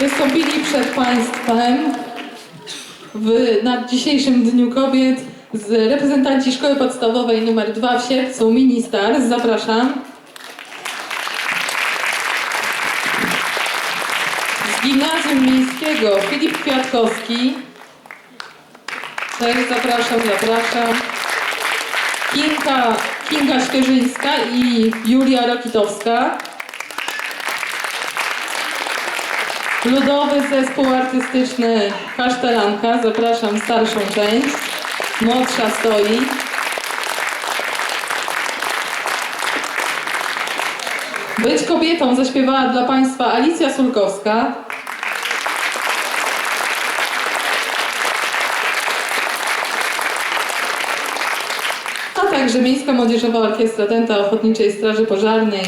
wystąpili przed Państwem w, na dzisiejszym Dniu Kobiet z reprezentanci Szkoły Podstawowej nr 2 w Sierpcu, Ministar. Zapraszam. Z Gimnazjum Miejskiego Filip Kwiatkowski. Cześć, zapraszam, zapraszam. Kinga, Kinga Świeżyńska i Julia Rokitowska. Ludowy Zespół Artystyczny Kasztelanka. Zapraszam starszą część. Młodsza stoi. Być kobietą zaśpiewała dla Państwa Alicja Sulkowska. A także Miejska Młodzieżowa Orkiestra Tenta Ochotniczej Straży Pożarnej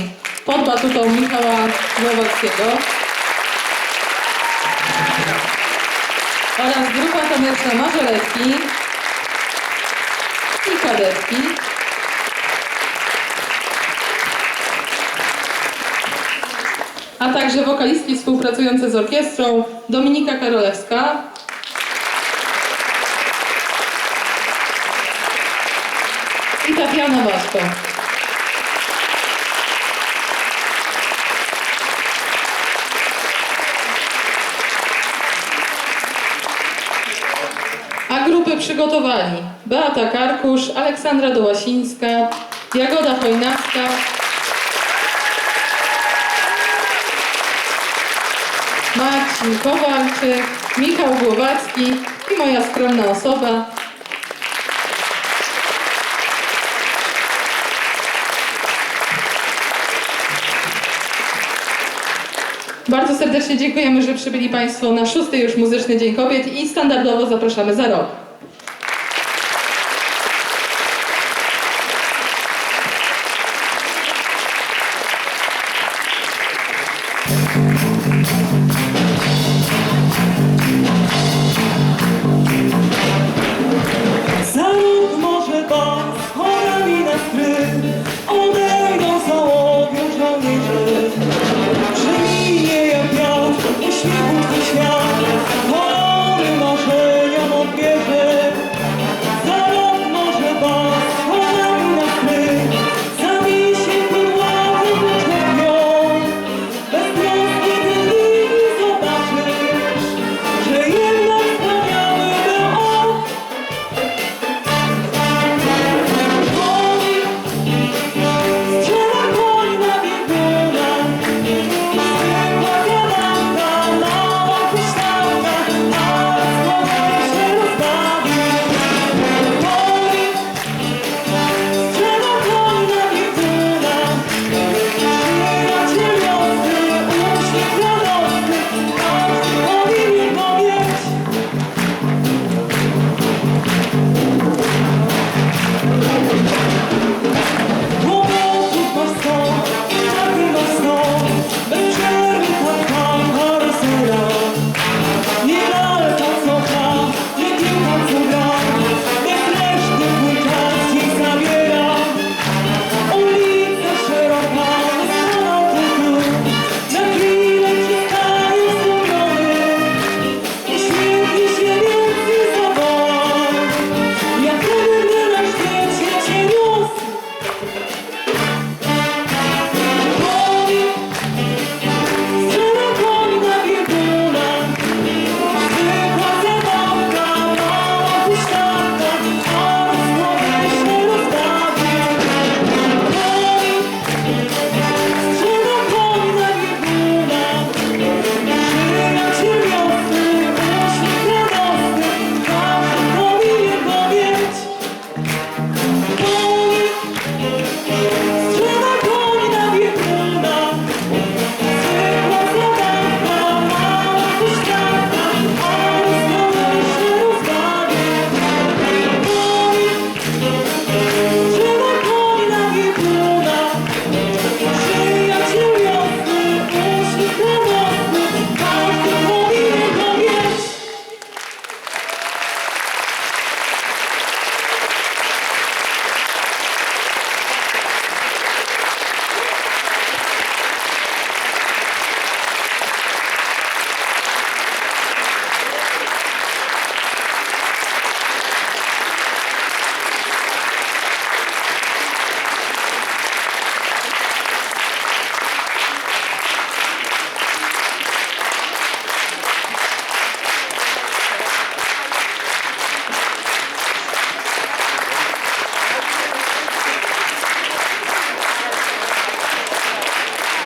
pod batutą Michała Głowackiego. Oraz grupa taneczna Mażoretki i kadetki. A także wokalistki współpracujące z orkiestrą Dominika Karolewska, i Tatiana Waśko. A grupy przygotowali Beata Karkusz, Aleksandra Dołasińska, Jagoda Chojnacka, Marcin Kowalczyk, Michał Głowacki i moja skromna osoba. Bardzo serdecznie dziękujemy, że przybyli Państwo na szósty już Muzyczny Dzień Kobiet i standardowo zapraszamy za rok.